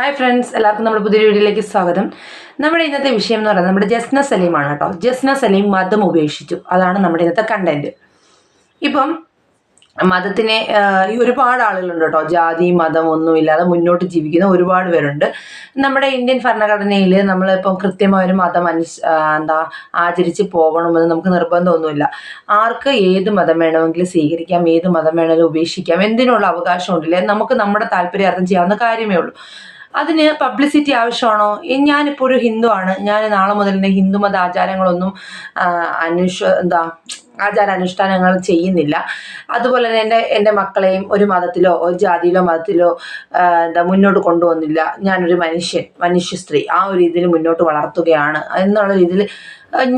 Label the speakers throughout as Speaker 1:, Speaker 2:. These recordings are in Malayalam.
Speaker 1: ഹായ് ഫ്രണ്ട്സ് എല്ലാവർക്കും നമ്മുടെ പുതിയ വീഡിയോയിലേക്ക് സ്വാഗതം. നമ്മുടെ ഇന്നത്തെ വിഷയം എന്ന് പറയുന്നത് നമ്മുടെ ജസ്ന സലീമാണ് കേട്ടോ. ജസ്ന സലീം മതം ഉപേക്ഷിച്ചു. അതാണ് നമ്മുടെ ഇന്നത്തെ കണ്ടന്റ് ഇപ്പം മതത്തിനെ ഒരുപാട് ആളുകളുണ്ട് കേട്ടോ. ജാതി മതം ഒന്നുമില്ലാതെ മുന്നോട്ട് ജീവിക്കുന്ന ഒരുപാട് പേരുണ്ട്. നമ്മുടെ ഇന്ത്യൻ ഭരണഘടനയിൽ നമ്മളിപ്പം കൃത്യമായ ഒരു മതം അനുസ് എന്താ ആചരിച്ച് പോകണമെന്ന് നമുക്ക് നിർബന്ധമൊന്നുമില്ല. ആർക്ക് ഏത് മതം വേണമെങ്കിലും സ്വീകരിക്കാം ഏത് മതം വേണമെങ്കിലും ഉപേക്ഷിക്കാം എന്തിനുള്ള അവകാശമുണ്ടല്ലേ നമുക്ക് നമ്മുടെ താല്പര്യാർത്ഥം ചെയ്യാവുന്ന കാര്യമേ ഉള്ളൂ. അതിന് പബ്ലിസിറ്റി ആവശ്യമാണോ? ഞാനിപ്പോൾ ഒരു ഹിന്ദു ആണ് ഞാൻ നാളെ മുതൽ തന്നെ ഹിന്ദുമത ആചാരങ്ങളൊന്നും അനുഷ എന്താ ആചാരാനുഷ്ഠാനങ്ങൾ ചെയ്യുന്നില്ല. അതുപോലെ തന്നെ എന്റെ എന്റെ മക്കളെയും ഒരു മതത്തിലോ ഒരു ജാതിയിലോ മതത്തിലോ എന്താ മുന്നോട്ട് കൊണ്ടുവന്നില്ല. ഞാനൊരു മനുഷ്യൻ മനുഷ്യ സ്ത്രീ. ആ ഒരു രീതിയിൽ മുന്നോട്ട് വളർത്തുകയാണ്. എന്നുള്ള രീതിയിൽ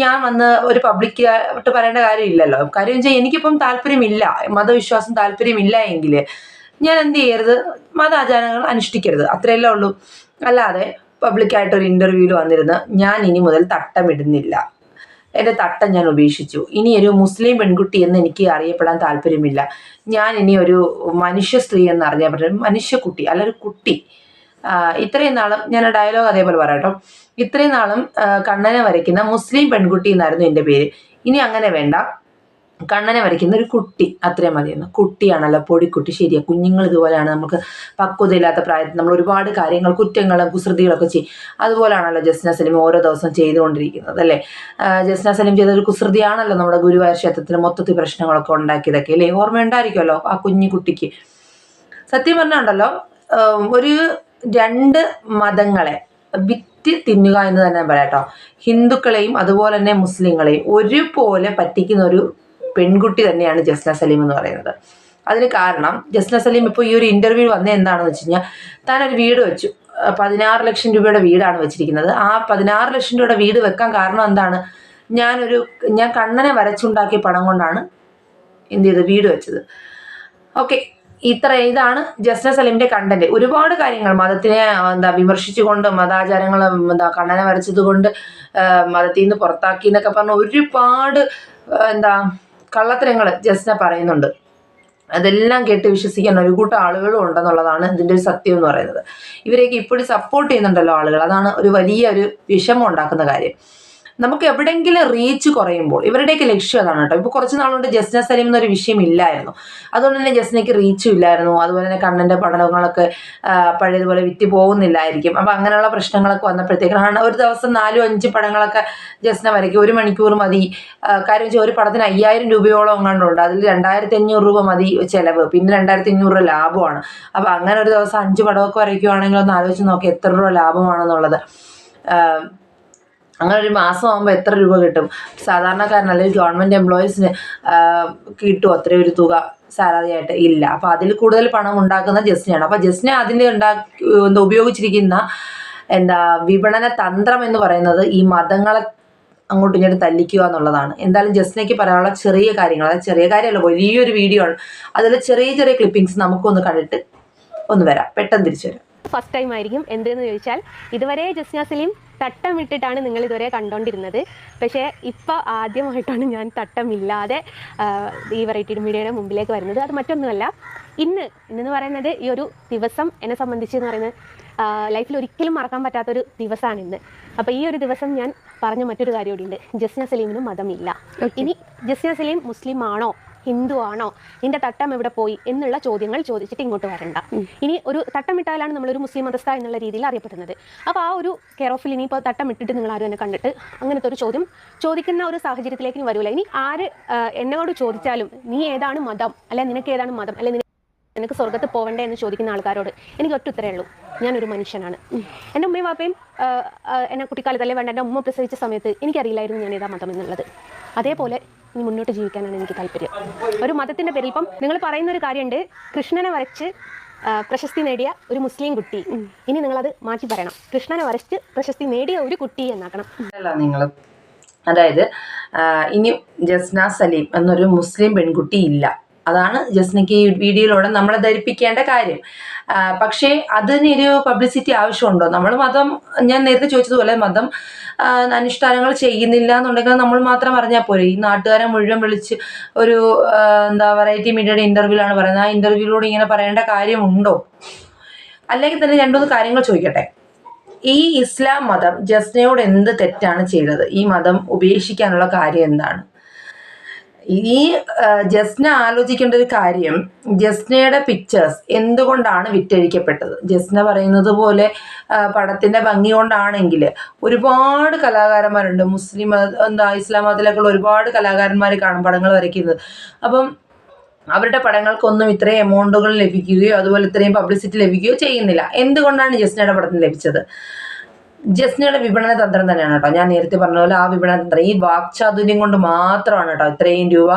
Speaker 1: ഞാൻ വന്ന് ഒരു പബ്ലിക് ആയിട്ട് പറയേണ്ട കാര്യമില്ലല്ലോ. കാര്യം വെച്ചാൽ എനിക്കിപ്പം താല്പര്യമില്ല. മതവിശ്വാസം താല്പര്യമില്ല എങ്കിൽ ഞാൻ എന്ത് ചെയ്യരുത്? മതാചാരങ്ങൾ അനുഷ്ഠിക്കരുത്. അത്രയല്ലേ ഉള്ളൂ. അല്ലാതെ പബ്ലിക്കായിട്ട് ഒരു ഇന്റർവ്യൂവിൽ വന്നിരുന്ന് ഞാൻ ഇനി മുതൽ തട്ടമിടുന്നില്ല എന്റെ തട്ടം ഞാൻ ഉപേക്ഷിച്ചു. ഇനി ഒരു മുസ്ലിം പെൺകുട്ടി എന്ന് എനിക്ക് അറിയപ്പെടാൻ താല്പര്യമില്ല. ഞാൻ ഇനി ഒരു മനുഷ്യ സ്ത്രീ എന്ന് അറിയപ്പെട്ട മനുഷ്യക്കുട്ടി അല്ല ഒരു കുട്ടി. ഇത്രയും നാളും ഞാൻ ഡയലോഗ് അതേപോലെ പറയാട്ടോ ഇത്രയും നാളും കണ്ണനെ വരയ്ക്കുന്ന മുസ്ലിം പെൺകുട്ടി എന്നായിരുന്നു എന്റെ പേര്. ഇനി അങ്ങനെ വേണ്ട. കണ്ണനെ വരയ്ക്കുന്ന ഒരു കുട്ടി. അത്രയും മതിയെന്ന് കുട്ടിയാണല്ലോ പൊടിക്കുട്ടി. ശരിയാണ് കുഞ്ഞുങ്ങൾ ഇതുപോലെയാണ് നമുക്ക് പക്വതയില്ലാത്ത പ്രായത്തിൽ നമ്മൾ ഒരുപാട് കാര്യങ്ങൾ കുറ്റങ്ങളും കുസൃതികളൊക്കെ ചെയ്യും. അതുപോലെയാണല്ലോ ജസ്ന സലീം ഓരോ ദിവസം ചെയ്തുകൊണ്ടിരിക്കുന്നത് അല്ലേ? ജസ്ന സലീം ചെയ്ത ഒരു കുസൃതിയാണല്ലോ നമ്മുടെ ഗുരുവായൂർ ക്ഷേത്രത്തിൽ മൊത്തത്തിൽ പ്രശ്നങ്ങളൊക്കെ ഉണ്ടാക്കിയതൊക്കെ അല്ലേ? ഓർമ്മ ഉണ്ടായിരിക്കുമല്ലോ ആ കുഞ്ഞു കുട്ടിക്ക്. സത്യം പറഞ്ഞുണ്ടല്ലോ ഒരു രണ്ട് മതങ്ങളെ വിറ്റ് തിന്നുക എന്ന് തന്നെ പറയാം കേട്ടോ. ഹിന്ദുക്കളെയും അതുപോലെ തന്നെ മുസ്ലിങ്ങളെയും ഒരുപോലെ പറ്റിക്കുന്ന ഒരു പെൺകുട്ടി തന്നെയാണ് ജസ്ന സലീം എന്ന് പറയുന്നത്. അതിന് കാരണം ജസ്ന സലീം ഇപ്പോൾ ഈ ഒരു ഇന്റർവ്യൂ വന്ന എന്താണെന്ന് വെച്ച് കഴിഞ്ഞാൽ താനൊരു വീട് വെച്ചു. പതിനാറ് ലക്ഷം രൂപയുടെ വീടാണ് വെച്ചിരിക്കുന്നത്. ആ പതിനാറ് ലക്ഷം രൂപയുടെ വീട് വെക്കാൻ കാരണം എന്താണ്? ഞാനൊരു ഞാൻ കണ്ണനെ വരച്ചുണ്ടാക്കിയ പണം കൊണ്ടാണ് എന്ത് ചെയ്തത്? വീട് വെച്ചത്. ഓക്കെ. ഇത്ര ഇതാണ് ജസ്ന സലീമിന്റെ കണ്ടന്റ് ഒരുപാട് കാര്യങ്ങൾ മതത്തിനെ എന്താ വിമർശിച്ചുകൊണ്ട് മതാചാരങ്ങൾ എന്താ കണ്ണനെ വരച്ചത് കൊണ്ട് മതത്തിൽ നിന്ന് പുറത്താക്കി എന്നൊക്കെ പറഞ്ഞ ഒരുപാട് എന്താ കള്ളത്തരങ്ങൾ ജസ്ന പറയുന്നുണ്ട്. അതെല്ലാം കേട്ട് വിശ്വസിക്കാൻ ഒരു കൂട്ടം ആളുകളും ഉണ്ടെന്നുള്ളതാണ് ഇതിന്റെ ഒരു സത്യം എന്ന് പറയുന്നത്. ഇവരെയൊക്കെ ഇപ്പോഴും സപ്പോർട്ട് ചെയ്യുന്നുണ്ടല്ലോ ആളുകൾ. അതാണ് ഒരു വലിയ ഒരു വിഷമം ഉണ്ടാക്കുന്ന കാര്യം. നമുക്ക് എവിടെയെങ്കിലും റീച്ച് കുറയുമ്പോൾ ഇവരുടെയൊക്കെ ലക്ഷ്യം അതാണ് കേട്ടോ. ഇപ്പോൾ കുറച്ച് നാളുകൊണ്ട് ജസ്ന സലീം എന്നൊരു വിഷയം ഇല്ലായിരുന്നു. അതുകൊണ്ട് തന്നെ ജസ്നയ്ക്ക് റീച്ചും ഇല്ലായിരുന്നു. അതുപോലെ തന്നെ കണ്ണന്റെ പഠനങ്ങളൊക്കെ പഴയതുപോലെ വിറ്റ് പോകുന്നില്ലായിരിക്കും. അപ്പോൾ അങ്ങനെയുള്ള പ്രശ്നങ്ങളൊക്കെ വന്നപ്പോഴത്തേക്കാണ് ഒരു ദിവസം നാലും അഞ്ച് പടങ്ങളൊക്കെ ജസ്ന വരയ്ക്കും. ഒരു മണിക്കൂർ മതി. കാര്യം വെച്ചാൽ ഒരു പടത്തിന് അയ്യായിരം രൂപയോളം എങ്ങാണ്ടുണ്ട് അതിൽ രണ്ടായിരത്തി അഞ്ഞൂറ് രൂപ മതി ചിലവ്. പിന്നെ രണ്ടായിരത്തി അഞ്ഞൂറ് രൂപ ലാഭമാണ്. അപ്പോൾ അങ്ങനെ ഒരു ദിവസം അഞ്ച് പടമൊക്കെ വരയ്ക്കുവാണെങ്കിൽ ഒന്ന് ആലോചിച്ച് നോക്കി എത്ര രൂപ ലാഭമാണെന്നുള്ളത്. അങ്ങനെ ഒരു മാസം ആകുമ്പോൾ എത്ര രൂപ കിട്ടും? സാധാരണക്കാരൻ അല്ലെങ്കിൽ ഗവൺമെന്റ് എംപ്ലോയീസിന് കിട്ടുമോ അത്രയും ഒരു തുക സാലറി ആയിട്ട്? ഇല്ല. അപ്പോൾ അതിൽ കൂടുതൽ പണം ഉണ്ടാക്കുന്ന ജസ്നയാണ് അപ്പോൾ ജസ്ന അതിന്റെ ഉണ്ടാക്കി എന്താ ഉപയോഗിച്ചിരിക്കുന്ന എന്താ വിപണന തന്ത്രം എന്ന് പറയുന്നത് ഈ മതങ്ങളെ അങ്ങോട്ടും ഇങ്ങോട്ടും തല്ലിക്കുക എന്നുള്ളതാണ്. എന്തായാലും ജസ്നയ്ക്ക് പറയാനുള്ള ചെറിയ കാര്യങ്ങൾ അതായത് ചെറിയ കാര്യമല്ല വലിയൊരു വീഡിയോ ആണ്. അതിൽ ചെറിയ ചെറിയ ക്ലിപ്പിങ്സ് നമുക്കൊന്ന് കണ്ടിട്ട് ഒന്ന് വരാം. പെട്ടെന്ന് തിരിച്ചു വരാം.
Speaker 2: ഫസ്റ്റ് ടൈം ആയിരിക്കും. എന്തെന്ന് ചോദിച്ചാൽ ഇതുവരെ ജസ്ന സലീം തട്ടം ഇട്ടിട്ടാണ് നിങ്ങൾ ഇതുവരെ കണ്ടുകൊണ്ടിരുന്നത് പക്ഷേ ഇപ്പോൾ ആദ്യമായിട്ടാണ് ഞാൻ തട്ടമില്ലാതെ ഈ വെറൈറ്റി മീഡിയയുടെ മുമ്പിലേക്ക് വരുന്നത്. അത് മറ്റൊന്നുമല്ല. ഇന്ന് ഇന്നെന്ന് പറയുന്നത് ഈ ഒരു ദിവസം എന്നെ സംബന്ധിച്ച് എന്ന് പറയുന്നത് ലൈഫിൽ ഒരിക്കലും മറക്കാൻ പറ്റാത്തൊരു ദിവസമാണ് ഇന്ന്. അപ്പോൾ ഈ ഒരു ദിവസം ഞാൻ പറഞ്ഞ മറ്റൊരു കാര്യം കൂടിയുണ്ട് ജസ്ന സലീമിന് മതമില്ല. ഇനി ജസ്ന സലീം മുസ്ലിം ആണോ ഹിന്ദു ആണോ നിന്റെ തട്ടം എവിടെ പോയി? എന്നുള്ള ചോദ്യങ്ങൾ ചോദിച്ചിട്ട് ഇങ്ങോട്ട് വരണ്ട. ഇനി ഒരു തട്ടം ഇട്ടാലാണ് നമ്മളൊരു മുസ്ലിം മതസ്ഥ എന്നുള്ള രീതിയിൽ അറിയപ്പെടുന്നത്. അപ്പോൾ ആ ഒരു കെയർ ഓഫിൽ ഇനിയിപ്പോൾ തട്ടം ഇട്ടിട്ട് നിങ്ങൾ ആരും എന്നെ കണ്ടിട്ട് അങ്ങനത്തെ ഒരു ചോദ്യം ചോദിക്കുന്ന ഒരു സാഹചര്യത്തിലേക്ക് വരൂല. ഇനി ആര് എന്നോട് ചോദിച്ചാലും നീ ഏതാണ് മതം? അല്ലെ നിനക്ക് ഏതാണ് മതം? അല്ലെ നിനക്ക് സ്വർഗത്ത് പോകണ്ടേ എന്ന് ചോദിക്കുന്ന ആൾക്കാരോട് എനിക്ക് ഒറ്റ ഉത്തരേ ഉള്ളൂ. ഞാനൊരു മനുഷ്യനാണ്. എന്റെ ഉമ്മയും വാപ്പയും എന്നെ കുട്ടിക്കാലത്തല്ലേ വേണ്ട എന്റെ ഉമ്മ പ്രസവിച്ച സമയത്ത് എനിക്കറിയില്ലായിരുന്നു ഞാൻ ഏതാ മതം എന്നുള്ളത്. അതേപോലെ ഇനി മുന്നോട്ട് ജീവിക്കാനാണ് എനിക്ക് താല്പര്യം. ഒരു മതത്തിന്റെ പേരിൽ ഇപ്പം നിങ്ങൾ പറയുന്ന ഒരു കാര്യമുണ്ട്. കൃഷ്ണനെ വരച്ച് പ്രശസ്തി നേടിയ ഒരു മുസ്ലിം കുട്ടി. ഇനി നിങ്ങളത് മാറ്റി പറയണം. കൃഷ്ണനെ വരച്ച് പ്രശസ്തി നേടിയ ഒരു കുട്ടി എന്നാക്കണം.
Speaker 1: നിങ്ങൾ അതായത് ഇനി ജസ്ന സലീം എന്നൊരു മുസ്ലിം പെൺകുട്ടി ഇല്ല. അതാണ് ജസ്നയ്ക്ക് ഈ വീഡിയോയിലൂടെ നമ്മളെ ധരിപ്പിക്കേണ്ട കാര്യം. പക്ഷേ അതിനൊരു പബ്ലിസിറ്റി ആവശ്യമുണ്ടോ? നമ്മൾ മതം ഞാൻ നേരത്തെ ചോദിച്ചതുപോലെ മതം അനുഷ്ഠാനങ്ങൾ ചെയ്യുന്നില്ല എന്നുണ്ടെങ്കിൽ നമ്മൾ മാത്രം അറിഞ്ഞാൽ പോരെ. ഈ നാട്ടുകാരെ മുഴുവൻ വിളിച്ച് ഒരു എന്താ വെറൈറ്റി മീഡിയയുടെ ഇന്റർവ്യൂലാണ് പറയുന്നത്. ആ ഇന്റർവ്യൂവിലൂടെ ഇങ്ങനെ പറയേണ്ട കാര്യമുണ്ടോ? അല്ലെങ്കിൽ തന്നെ രണ്ടുമൂന്ന് കാര്യങ്ങൾ ചോദിക്കട്ടെ. ഈ ഇസ്ലാം മതം ജസ്നയോട് എന്ത് തെറ്റാണ് ചെയ്തത്? ഈ മതം ഉപേക്ഷിക്കാനുള്ള കാര്യം എന്താണ്? ഈ ജസ്ന ആലോചിക്കേണ്ട ഒരു കാര്യം ജസ്നയുടെ പിക്ചേഴ്സ് എന്തുകൊണ്ടാണ് വിറ്റഴിക്കപ്പെട്ടത്? ജസ്ന പറയുന്നത് പോലെ പടത്തിന്റെ ഭംഗി കൊണ്ടാണെങ്കിൽ ഒരുപാട് കലാകാരന്മാരുണ്ട്. മുസ്ലിം എന്താ ഇസ്ലാം മതത്തിലൊക്കെയുള്ള ഒരുപാട് കലാകാരന്മാർ കാണും പടങ്ങൾ വരയ്ക്കുന്നത്. അപ്പം അവരുടെ പടങ്ങൾക്കൊന്നും ഇത്രയും എമൗണ്ടുകൾ ലഭിക്കുകയോ അതുപോലെ ഇത്രയും പബ്ലിസിറ്റി ലഭിക്കുകയോ ചെയ്യുന്നില്ല. എന്തുകൊണ്ടാണ് ജസ്നയുടെ പടത്തിന് ലഭിച്ചത്? ജസ്നയുടെ വിപണന തന്ത്രം തന്നെയാണ് കേട്ടോ. ഞാൻ നേരത്തെ പറഞ്ഞ പോലെ ആ വിപണന തന്ത്രം. ഈ വാക്ചാതുര്യം കൊണ്ട് മാത്രമാണ് കേട്ടോ ഇത്രയും രൂപ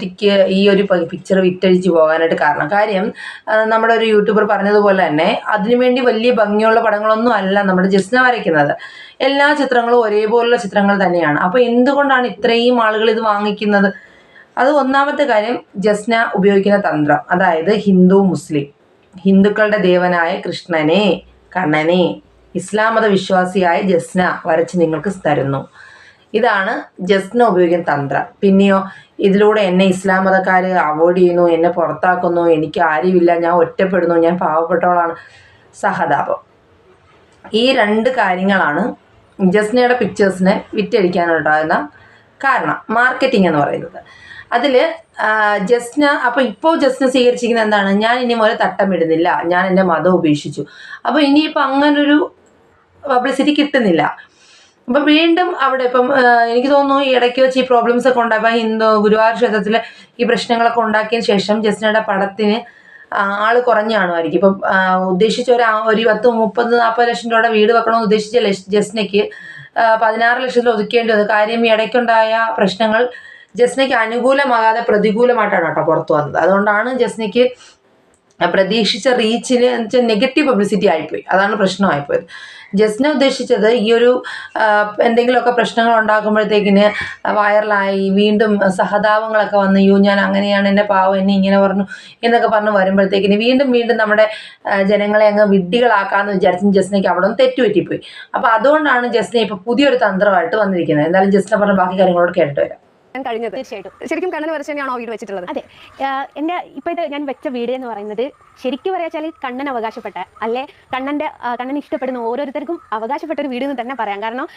Speaker 1: ടിക്ക് ഈ ഒരു പിക്ചർ വിറ്റഴിച്ച് പോകാനായിട്ട് കാരണം. കാര്യം നമ്മുടെ ഒരു യൂട്യൂബർ പറഞ്ഞതുപോലെ തന്നെ അതിനുവേണ്ടി വലിയ ഭംഗിയുള്ള പടങ്ങളൊന്നും അല്ല നമ്മുടെ ജസ്ന വരയ്ക്കുന്നത്. എല്ലാ ചിത്രങ്ങളും ഒരേപോലുള്ള ചിത്രങ്ങൾ തന്നെയാണ്. അപ്പോൾ എന്തുകൊണ്ടാണ് ഇത്രയും ആളുകൾ ഇത് വാങ്ങിക്കുന്നത്? അത് ഒന്നാമത്തെ കാര്യം ജസ്ന ഉപയോഗിക്കുന്ന തന്ത്രം. അതായത് ഹിന്ദു മുസ്ലിം. ഹിന്ദുക്കളുടെ ദേവനായ കൃഷ്ണനെ കണ്ണനെ. ഇസ്ലാം മത വിശ്വാസിയായ ജസ്ന വരച്ച് നിങ്ങൾക്ക് തരുന്നു. ഇതാണ് ജസ്ന ഉപയോഗിക്കുന്ന തന്ത്രം. പിന്നെയോ ഇതിലൂടെ എന്നെ ഇസ്ലാം അവോയ്ഡ് ചെയ്യുന്നു എന്നെ പുറത്താക്കുന്നു എനിക്ക് ആരുമില്ല ഞാൻ ഒറ്റപ്പെടുന്നു ഞാൻ പാവപ്പെട്ടവളാണ്. സഹതാപം. ഈ രണ്ട് കാര്യങ്ങളാണ് ജസ്നയുടെ പിക്ചേഴ്സിനെ വിറ്റഴിക്കാനുണ്ടാകുന്ന കാരണം മാർക്കറ്റിംഗ് എന്ന് പറയുന്നത്. അതിൽ ജസ്ന അപ്പോൾ ഇപ്പോൾ ജസ്ന സ്വീകരിച്ചിരിക്കുന്നത് എന്താണ്? ഞാൻ ഇനി മുതൽ തട്ടമിടുന്നില്ല ഞാൻ എന്റെ മതം ഉപേക്ഷിച്ചു. അപ്പോൾ ഇനിയിപ്പോൾ അങ്ങനൊരു പബ്ലിസിറ്റി കിട്ടുന്നില്ല. അപ്പം വീണ്ടും അവിടെ ഇപ്പം എനിക്ക് തോന്നുന്നു ഈ ഇടയ്ക്ക് വെച്ച് ഈ പ്രോബ്ലംസ് ഒക്കെ ഉണ്ടായപ്പോൾ ഹിന്ദു ഗുരുവായൂർ ക്ഷേത്രത്തിൽ ഈ പ്രശ്നങ്ങളൊക്കെ ഉണ്ടാക്കിയതിന് ശേഷം ജസ്നയുടെ പടത്തിന് ആൾ കുറഞ്ഞ കാണുമായിരിക്കും. ഇപ്പം ഉദ്ദേശിച്ച ഒരു ഒരു പത്ത് മുപ്പത് നാൽപ്പത് ലക്ഷം രൂപയുടെ വീട് വെക്കണമെന്ന് ഉദ്ദേശിച്ച ജസ്നയ്ക്ക് പതിനാറ് ലക്ഷത്തിൽ ഒതുക്കേണ്ടി വന്നു. കാര്യം ഈ ഇടയ്ക്കുണ്ടായ പ്രശ്നങ്ങൾ ജസ്നയ്ക്ക് അനുകൂലമാകാതെ പ്രതികൂലമായിട്ടാണ് കേട്ടോ പുറത്തു വന്നത്. അതുകൊണ്ടാണ് ജസ്നയ്ക്ക് പ്രതീക്ഷിച്ച റീച്ചിന് നെഗറ്റീവ് പബ്ലിസിറ്റി ആയിപ്പോയി. അതാണ് പ്രശ്നമായിപ്പോയത്. ജസ്ന ഉദ്ദേശിച്ചത് ഈ ഒരു എന്തെങ്കിലുമൊക്കെ പ്രശ്നങ്ങൾ ഉണ്ടാക്കുമ്പോഴത്തേക്കിന് വൈറലായി വീണ്ടും സഹതാപങ്ങളൊക്കെ വന്ന് യോ ഞാൻ അങ്ങനെയാണ് എന്നെ പാവം എന്നെ ഇങ്ങനെ പറഞ്ഞു എന്നൊക്കെ പറഞ്ഞ് വരുമ്പോഴത്തേക്കിന് വീണ്ടും വീണ്ടും നമ്മുടെ ജനങ്ങളെ അങ്ങ് വിഡ്ഢികളാക്കാമെന്ന് വിചാരിച്ചു ജസ്നയ്ക്ക് അവിടെ നിന്ന് തെറ്റുപറ്റിപ്പോയി. അപ്പോൾ അതുകൊണ്ടാണ് ജസ്ന ഇപ്പോൾ പുതിയൊരു തന്ത്രമായിട്ട് വന്നിരിക്കുന്നത്. എന്തായാലും ജസ്ന പറഞ്ഞ ബാക്കി കാര്യങ്ങളോട് കേട്ടിട്ട് വരാം.
Speaker 3: കഴിഞ്ഞത്.
Speaker 2: തീർച്ചയായിട്ടും.
Speaker 3: ശരിക്കും കണ്ണന് വരച്ച് തന്നെയാണോ വീട് വെച്ചിട്ടുള്ളത്?
Speaker 2: അതെ. എന്റെ എന്റെ ഇത് ഞാൻ വെച്ച വീട് എന്ന് പറയുന്നത് ശരിക്കും പറയാച്ചാൽ കണ്ണൻ അവകാശപ്പെട്ട അല്ലെ? കണ്ണന്റെ കണ്ണൻ ഇഷ്ടപ്പെടുന്ന ഓരോരുത്തർക്കും അവകാശപ്പെട്ട ഒരു വീട് എന്ന് തന്നെ പറയാം. കാരണം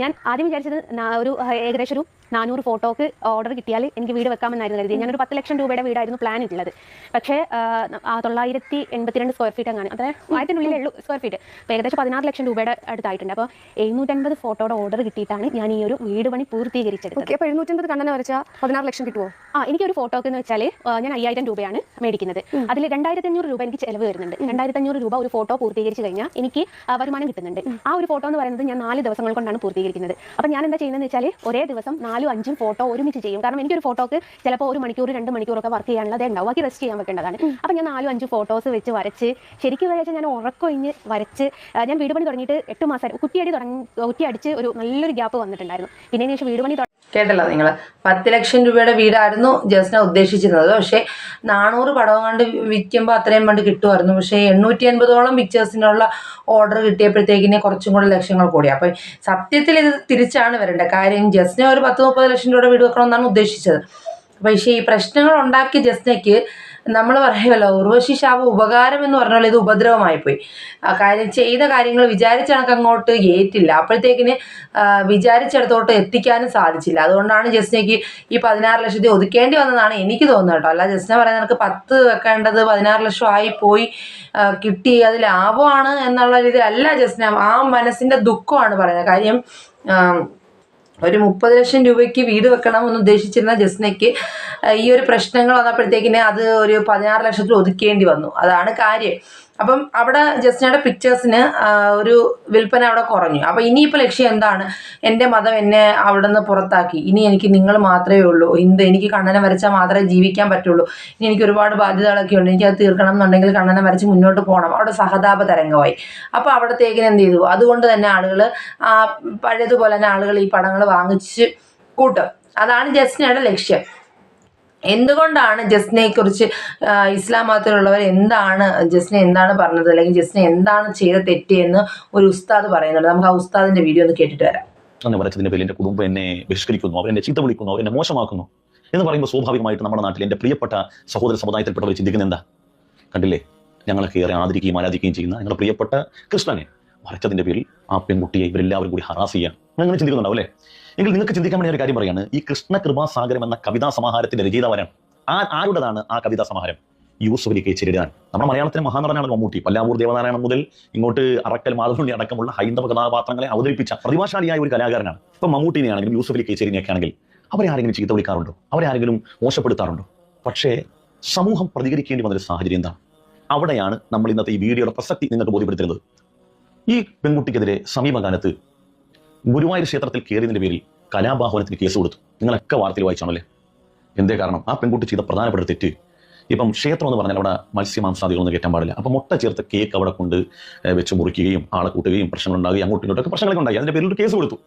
Speaker 2: ഞാൻ ആദ്യം വിചാരിച്ചത് ഒരു ഏകദേശം ഒരു നാനൂറ് ഫോട്ടോക്ക് ഓർഡർ കിട്ടിയാൽ എനിക്ക് വീട് വെക്കാമെന്നായിരുന്നു കരുതി ഞാനൊരു പത്ത് ലക്ഷം രൂപയുടെ വീടായിരുന്നു പ്ലാൻ ഇട്ടുള്ളത്. പക്ഷേ തൊള്ളായിരത്തി എൺപത്തിരണ്ട് സ്ക്വയർ ഫീറ്റ് അങ്ങനെ അതായത് ആയിരത്തിനുള്ളിലേ ഉള്ളൂ സ്ക്വയർ ഫീറ്റ് അപ്പോൾ ഏകദേശം പതിനാറ് ലക്ഷം രൂപയുടെ അടുത്തായിട്ടുണ്ട്. അപ്പോൾ എഴുന്നൂറ്റൻപത് ഫോട്ടോയുടെ ഓർഡർ കിട്ടിയിട്ടാണ് ഞാൻ ഈ ഒരു വീട് പണി പൂർത്തീകരിച്ചത്
Speaker 3: ഓക്കെ അപ്പോൾ എഴുന്നൂറ്റൻപത് കണ്ടെന്ന് വെച്ചാൽ പതിനാറ് ലക്ഷം കിട്ടുമോ
Speaker 2: ആ എനിക്കൊരു ഫോട്ടോക്ക് എന്ന് വെച്ചാൽ ഞാൻ അയ്യായിരം രൂപയാണ് മേടിക്കുന്നത്. അതിൽ രണ്ടായിരത്തി അഞ്ഞൂറ് രൂപ എനിക്ക് ചിലവ് വരുന്നുണ്ട്. രണ്ടായിരത്തി അഞ്ഞൂറ് രൂപ ഒരു ഫോട്ടോ പൂർത്തീകരിച്ച് കഴിഞ്ഞാൽ എനിക്ക് വരുമാനം കിട്ടുന്നുണ്ട്. ആ ഒരു ഫോട്ടോ എന്ന് പറയുന്നത് ഞാൻ നാല് ദിവസങ്ങൾ കൊണ്ടാണ് പൂർത്തീകരിക്കുന്നത്. അപ്പോൾ ഞാൻ എന്താ ചെയ്യുന്നതെന്ന് വെച്ചാൽ ഒരേ ദിവസം നാലും അഞ്ചും ഫോട്ടോ ഒരുമിച്ച് ചെയ്യും. കാരണം എനിക്കൊരു ഫോട്ടോക്ക് ചിലപ്പോൾ ഒരു മണിക്കൂർ രണ്ട് മണിക്കൂറൊക്കെ വർക്ക് ചെയ്യാനുള്ളത് ഉണ്ടാവും. ബാക്കി റെസ്റ്റ് ചെയ്യാൻ വെക്കേണ്ടതാണ്. അപ്പം ഞാൻ നാലും അഞ്ചും ഫോട്ടോസ് വെച്ച് വരച്ച് ശരിക്കും വെച്ചാൽ ഞാൻ ഉറക്കൊഴിഞ്ഞ് വരച്ച് ഞാൻ വീട് പണി തുടങ്ങിയിട്ട് എട്ട് മാസം കുട്ടിയടി തുടങ്ങി കുട്ടിയടിച്ച് ഒരു നല്ലൊരു ഗ്യാപ്പ് വന്നിട്ടുണ്ടായിരുന്നു. പിന്നെ ശേഷം വീട് പണി
Speaker 1: കേട്ടല്ലോ നിങ്ങൾ പത്ത് ലക്ഷം രൂപയുടെ വീടായിരുന്നു ജസ്ന ഉദ്ദേശിച്ചിരുന്നത്. പക്ഷേ നാനൂറ് പടവം കണ്ട് വിൽക്കുമ്പോൾ അത്രയും പണ്ട് കിട്ടുമായിരുന്നു. പക്ഷേ എണ്ണൂറ്റി അൻപതോളം പിക്ചേഴ്സിനുള്ള ഓർഡർ കിട്ടിയപ്പോഴത്തേക്കിനെ കുറച്ചും കൂടെ ലക്ഷങ്ങൾ കൂടി. അപ്പം സത്യത്തിൽ ഇത് തിരിച്ചാണ് വരേണ്ടത്. കാര്യം ജസ്ന ഒരു പത്ത് മുപ്പത് ലക്ഷം രൂപയുടെ വീട് വെക്കണമെന്നാണ് ഉദ്ദേശിച്ചത്. പക്ഷേ ഈ പ്രശ്നങ്ങൾ ഉണ്ടാക്കിയ ജസ്നയ്ക്ക് നമ്മൾ പറയുമല്ലോ ഉർവശി ശാപ ഉപകാരം എന്ന് പറഞ്ഞാൽ ഇത് ഉപദ്രവമായി പോയി കാര്യം ചെയ്ത കാര്യങ്ങൾ വിചാരിച്ച കണക്ക് അങ്ങോട്ട് ഏറ്റില്ല. അപ്പോഴത്തേക്കിന് വിചാരിച്ചിടത്തോട്ട് എത്തിക്കാനും സാധിച്ചില്ല. അതുകൊണ്ടാണ് ജസ്നയ്ക്ക് ഈ പതിനാറ് ലക്ഷത്തി ഒതുക്കേണ്ടി വന്നതാണ് എനിക്ക് തോന്നുന്നത് കേട്ടോ. അല്ല ജസ്ന പറയുന്നത് എനിക്ക് പത്ത് വെക്കേണ്ടത് പതിനാറ് ലക്ഷം ആയി പോയി കിട്ടി അത് ലാഭമാണ് എന്നുള്ള രീതിയിലല്ല ജസ്ന ആ മനസ്സിന്റെ ദുഃഖമാണ് പറയുന്നത്. കാര്യം ഒരു മുപ്പത് ലക്ഷം രൂപയ്ക്ക് വീട് വെക്കണം എന്ന് ഉദ്ദേശിച്ചിരുന്ന ജസ്നയ്ക്ക് ഈ ഒരു പ്രശ്നങ്ങൾ വന്നപ്പോഴത്തേക്കിനെ അത് ഒരു പതിനാറ് ലക്ഷത്തിൽ ഒതുക്കേണ്ടി വന്നു. അതാണ് കാര്യം. അപ്പം അവിടെ ജസ്നയുടെ പിക്ചേഴ്സിന് ഒരു വിൽപ്പന അവിടെ കുറഞ്ഞു. അപ്പം ഇനിയിപ്പോൾ ലക്ഷ്യം എന്താണ്? എന്റെ മതം എന്നെ അവിടെ നിന്ന് പുറത്താക്കി. ഇനി എനിക്ക് നിങ്ങൾ മാത്രമേ ഉള്ളൂ. ഹിന്ദു എനിക്ക് കണ്ണനെ വരച്ചാൽ മാത്രമേ ജീവിക്കാൻ പറ്റുള്ളൂ. ഇനി എനിക്ക് ഒരുപാട് ബാധ്യതകളൊക്കെ ഉണ്ട്. എനിക്ക് അത് തീർക്കണം എന്നുണ്ടെങ്കിൽ കണ്ണനെ വരച്ച് മുന്നോട്ട് പോകണം. അവിടെ സഹതാപ തരംഗമായി. അപ്പോൾ അവിടത്തേക്കിന് എന്ത് ചെയ്തു? അതുകൊണ്ട് തന്നെ ആളുകൾ പഴയതുപോലെ തന്നെ ആളുകൾ ഈ പടങ്ങൾ വാങ്ങിച്ച് കൂട്ടും. അതാണ് ജസ്നയുടെ ലക്ഷ്യം. എന്തുകൊണ്ടാണ് ജസ്നയെ കുറിച്ച് ഇസ്ലാം മതത്തിലുള്ളവർ എന്താണ് ജസ്ന എന്താണ് പറഞ്ഞത് അല്ലെങ്കിൽ ജസ്ന എന്താണ് ചെയ്ത തെറ്റ് എന്ന് ഒരു ഉസ്താദ് പറയുന്നുണ്ട്. നമുക്ക് ആ ഉസ്താദിന്റെ വീഡിയോ ഒന്ന് കേട്ടിട്ട് വരാം.
Speaker 4: അങ്ങനെ വരച്ചതിന്റെ പേരിൽ എന്റെ കുടുംബം എന്നെ ബഹിഷ്കരിക്കുന്നു അവരെന്നെ ചീത്ത വിളിക്കുന്നു അവരെന്നെ മോശമാക്കുന്നു എന്ന് പറയുമ്പോൾ സ്വാഭാവികമായിട്ട് നമ്മുടെ നാട്ടിൽ എന്റെ പ്രിയപ്പെട്ട സഹോദര സമുദായത്തിൽപ്പെട്ടവർ ചിന്തിക്കുന്ന എന്താ? കണ്ടില്ലേ? ഞങ്ങളൊക്കെ ഏറെ ആദരിക്കുകയും ആരാധിക്കുകയും ചെയ്യുന്ന ഞങ്ങളുടെ പ്രിയപ്പെട്ട കൃഷ്ണനെ മറിച്ചതിന്റെ പേരിൽ ആ പെൺകുട്ടിയെ ഇവരെല്ലാവരും കൂടി ഹറാസ് ചെയ്യാം അങ്ങനെ ചിന്തിക്കുന്നുണ്ടാവും അല്ലേ? എങ്കിൽ നിങ്ങൾക്ക് ചിന്തിക്കാൻ വേണ്ടി ഒരു കാര്യം പറയാണ്. ഈ കൃഷ്ണ കൃപാസാഗരം എന്ന കവിതാ സമാഹാരത്തിന്റെ രചയിതാവരാണ്. ആ ആരുടേതാണ് ആ കവിതാ സമാഹാരം യൂസഫ് അലി കേച്ചെരിടാൻ നമ്മുടെ മലയാളത്തിലെ മഹാനടനാണ് മമ്മൂട്ടി. പല്ലാവൂർ ദേവനാരായണൻ മുതൽ ഇങ്ങോട്ട് അറക്കൽ മാധവണ്ണി അടക്കമുള്ള ഹൈന്ദവ കഥാപാത്രങ്ങളെ അവതരിപ്പിച്ച പ്രതിഭാശാലിയായ ഒരു കലാകാരനാണ്. ഇപ്പൊ മമ്മൂട്ടിനെ ആണെങ്കിലും യൂസഫ് അലി കേച്ചേരിനെയൊക്കെ ആണെങ്കിൽ അവരെ ആരെങ്കിലും ചീത്ത വിളിക്കാറുണ്ടോ? അവരെ ആരെങ്കിലും മോശപ്പെടുത്താറുണ്ടോ? പക്ഷേ സമൂഹം പ്രതികരിക്കേണ്ടി വന്നൊരു സാഹചര്യം എന്താണ്? അവിടെയാണ് നമ്മൾ ഇന്നത്തെ ഈ വീഡിയോയുടെ പ്രസക്തി നിങ്ങൾക്ക് ബോധ്യപ്പെടുത്തുന്നത് ഈ പെൺകുട്ടിക്കെതിരെ സമീപകാലത്ത് ഗുരുവായൂർ ക്ഷേത്രത്തിൽ കയറിയതിന്റെ പേരിൽ കലാബാഹ്വാനത്തിന് കേസ് കൊടുത്തു. നിങ്ങളൊക്കെ വാർത്തയിൽ വായിച്ചാണല്ലേ? എന്തേ കാരണം? ആ പെൺകുട്ടി ചെയ്ത പ്രധാനപ്പെട്ട തെറ്റ്. ഇപ്പം ക്ഷേത്രം എന്ന് പറഞ്ഞാൽ അവിടെ മത്സ്യമാംസാദികളൊന്നും കയറ്റാൻ പാടില്ല. അപ്പം മുട്ട ചേർത്ത് കേക്ക് അവിടെ കൊണ്ട് വെച്ച് മുറിക്കുകയും ആളെ കൂട്ടുകയും പ്രശ്നങ്ങൾ ഉണ്ടാകുകയും അങ്ങോട്ടും ഇങ്ങോട്ടൊക്കെ പ്രശ്നങ്ങളൊക്കെ ഉണ്ടായി. അതിന്റെ പേരിൽ ഒരു കേസ് കൊടുത്തു.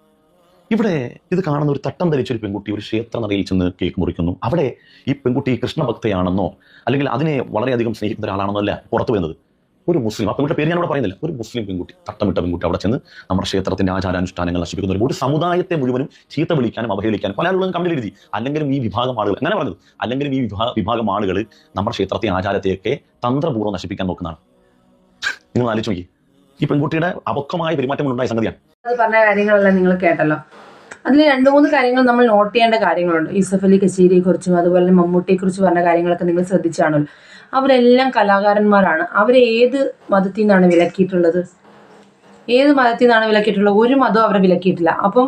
Speaker 4: ഇവിടെ ഇത് കാണുന്ന ഒരു തട്ടം ധരിച്ച ഒരു പെൺകുട്ടി ഒരു ക്ഷേത്ര നടയിൽ ചെന്ന് കേക്ക് മുറിക്കുന്നു. അവിടെ ഈ പെൺകുട്ടി കൃഷ്ണഭക്തയാണെന്നോ അല്ലെങ്കിൽ അതിനെ വളരെയധികം സ്നേഹിക്കുന്ന ഒരാളാണെന്നോ അല്ല പുറത്തു വരുന്നത്. ഒരു മുസ്ലിം ആ പെൺകുട്ടിയുടെ പേര് ഞാൻ ഇവിടെ പറയുന്നില്ല. ഒരു മുസ്ലിം പെൺകുട്ടി തട്ടമിട്ട പെൺകുട്ടി അവിടെ ചെന്ന് നമ്മുടെ ക്ഷേത്രത്തിന്റെ ആചാരാനുഷ്ഠാനങ്ങൾ നശിപ്പിക്കുന്ന. ഒരു ഒരു സമുദായത്തെ മുഴുവനും ചീത്ത വിളിക്കാനും അവഹേളിക്കാനും പല ആളുകളും കമ്പനി എഴുതി. അല്ലെങ്കിലും ഈ വിഭാഗം ആളുകൾ അങ്ങനെ പറഞ്ഞത് അല്ലെങ്കിലും ഈ വിഭാഗ ആളുകൾ നമ്മുടെ ക്ഷേത്രത്തെ ആചാരത്തെയൊക്കെ തന്ത്രപൂർവം നശിപ്പിക്കാൻ നോക്കുന്നതാണ്. നിങ്ങൾ ആലോചിച്ച് നോക്കി. ഈ പെൺകുട്ടിയുടെ അപക്വമായ പെരുമാറ്റം ഉണ്ടായ സംഗതിയാണ്.
Speaker 1: അത് പറഞ്ഞ കാര്യങ്ങളെല്ലാം നിങ്ങൾ കേട്ടല്ലോ. അതിൽ രണ്ട് മൂന്ന് കാര്യങ്ങൾ നമ്മൾ നോട്ട് ചെയ്യേണ്ട കാര്യങ്ങളുണ്ട്. യൂസഫ് അലി കച്ചേരിയെ കുറിച്ചും അതുപോലെ മമ്മൂട്ടിയെക്കുറിച്ച് മമ്മൂട്ടിയെ കുറിച്ച് പറഞ്ഞ കാര്യങ്ങളൊക്കെ നിങ്ങൾ ശ്രദ്ധിച്ചാണല്ലോ. അവരെല്ലാം കലാകാരന്മാരാണ്. അവരെ ഏത് മതത്തിൽ നിന്നാണ് വിലക്കിയിട്ടുള്ളത്? ഏത് മതത്തിൽ നിന്നാണ് വിലക്കിയിട്ടുള്ളത്? ഒരു മതവും അവരെ വിലക്കിയിട്ടില്ല. അപ്പം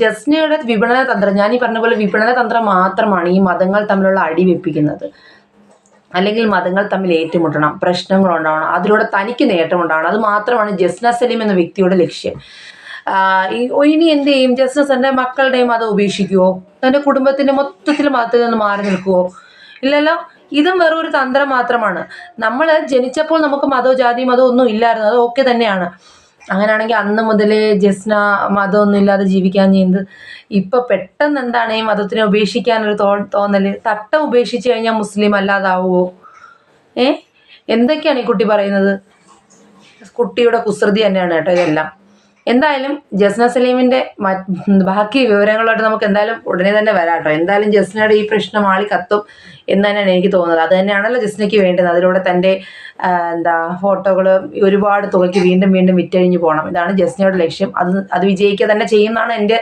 Speaker 1: ജസ്നയുടെ വിപണന തന്ത്രം ഞാൻ ഈ പറഞ്ഞ പോലെ വിപണന തന്ത്രം മാത്രമാണ് ഈ മതങ്ങൾ തമ്മിലുള്ള അടി വെപ്പിക്കുന്നത്. അല്ലെങ്കിൽ മതങ്ങൾ തമ്മിൽ ഏറ്റുമുട്ടണം പ്രശ്നങ്ങൾ ഉണ്ടാവണം അതിലൂടെ തനിക്ക് നേട്ടമുണ്ടാവണം അത് മാത്രമാണ് ജസ്ന സലീം എന്ന വ്യക്തിയുടെ ലക്ഷ്യം. ഇനി എന്ത് ചെയ്യും? ജസ്ന തന്റെ മക്കളുടെയും മതം ഉപേക്ഷിക്കുവോ? തന്റെ കുടുംബത്തിന്റെ മൊത്തത്തിൽ മതത്തിൽ നിന്ന് മാറി നിൽക്കുവോ? ഇല്ലല്ലോ? ഇതും വെറൊരു തന്ത്രം മാത്രമാണ്. നമ്മൾ ജനിച്ചപ്പോൾ നമുക്ക് മതോ ജാതി മതോ ഒന്നും ഇല്ലായിരുന്നു. അത് ഓക്കെ തന്നെയാണ്. അങ്ങനെയാണെങ്കിൽ അന്ന് മുതലേ ജസ്ന മതമൊന്നും ഇല്ലാതെ ജീവിക്കാൻ ചെയ്യുന്നത് ഇപ്പൊ പെട്ടെന്ന് എന്താണ് ഈ മതത്തിനെ ഉപേക്ഷിക്കാനൊരു തോ തോന്നൽ? തട്ടം ഉപേക്ഷിച്ച് കഴിഞ്ഞാൽ മുസ്ലിം അല്ലാതാവുമോ ഏ? എന്തൊക്കെയാണ് ഈ കുട്ടി പറയുന്നത്? കുട്ടിയുടെ കുസൃതി തന്നെയാണ് കേട്ടോ ഇതെല്ലാം. എന്തായാലും ജസ്ന സലീമിന്റെ ബാക്കി വിവരങ്ങളായിട്ട് നമുക്ക് എന്തായാലും ഉടനെ തന്നെ വരാം കേട്ടോ എന്തായാലും ജസ്നയുടെ ഈ പ്രശ്നം ആളി കത്തും എന്ന് തന്നെയാണ് എനിക്ക് തോന്നുന്നത്. അത് തന്നെയാണല്ലോ ജസ്നയ്ക്ക് വേണ്ടത്. അതിലൂടെ തന്റെ എന്താ ഫോട്ടോകൾ ഒരുപാട് തുകയ്ക്ക് വീണ്ടും വീണ്ടും വിറ്റഴിഞ്ഞു പോകണം. ഇതാണ് ജസ്നയുടെ ലക്ഷ്യം. അത് അത് വിജയിക്കുക തന്നെ ചെയ്യുമെന്നാണ് എന്റെ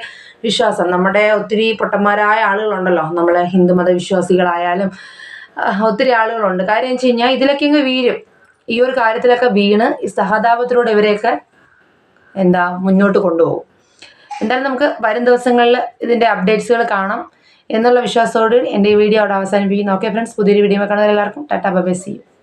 Speaker 1: വിശ്വാസം. നമ്മുടെ ഒത്തിരി പൊട്ടന്മാരായ ആളുകളുണ്ടല്ലോ. നമ്മളെ ഹിന്ദുമത വിശ്വാസികളായാലും ഒത്തിരി ആളുകളുണ്ട്. കാര്യം വെച്ച് കഴിഞ്ഞാൽ ഇതിലൊക്കെ ഇങ്ങ് വീഴും. ഈ ഒരു കാര്യത്തിലൊക്കെ വീണ് ഈ സഹതാപത്തിലൂടെ ഇവരെയൊക്കെ എന്താ മുന്നോട്ട് കൊണ്ടുപോകും. എന്തായാലും നമുക്ക് വരും ദിവസങ്ങളിൽ ഇതിന്റെ അപ്ഡേറ്റ്സുകൾ കാണാം. എന്നുള്ള വിശ്വാസത്തോട് എന്റെ ഈ വീഡിയോ അവിടെ അവസാനിപ്പിക്കുന്നു. ഓക്കെ ഫ്രണ്ട്സ് പുതിയൊരു വീഡിയോ കാണുന്നവരെല്ലാവർക്കും ടാറ്റാ ബൈ സി യു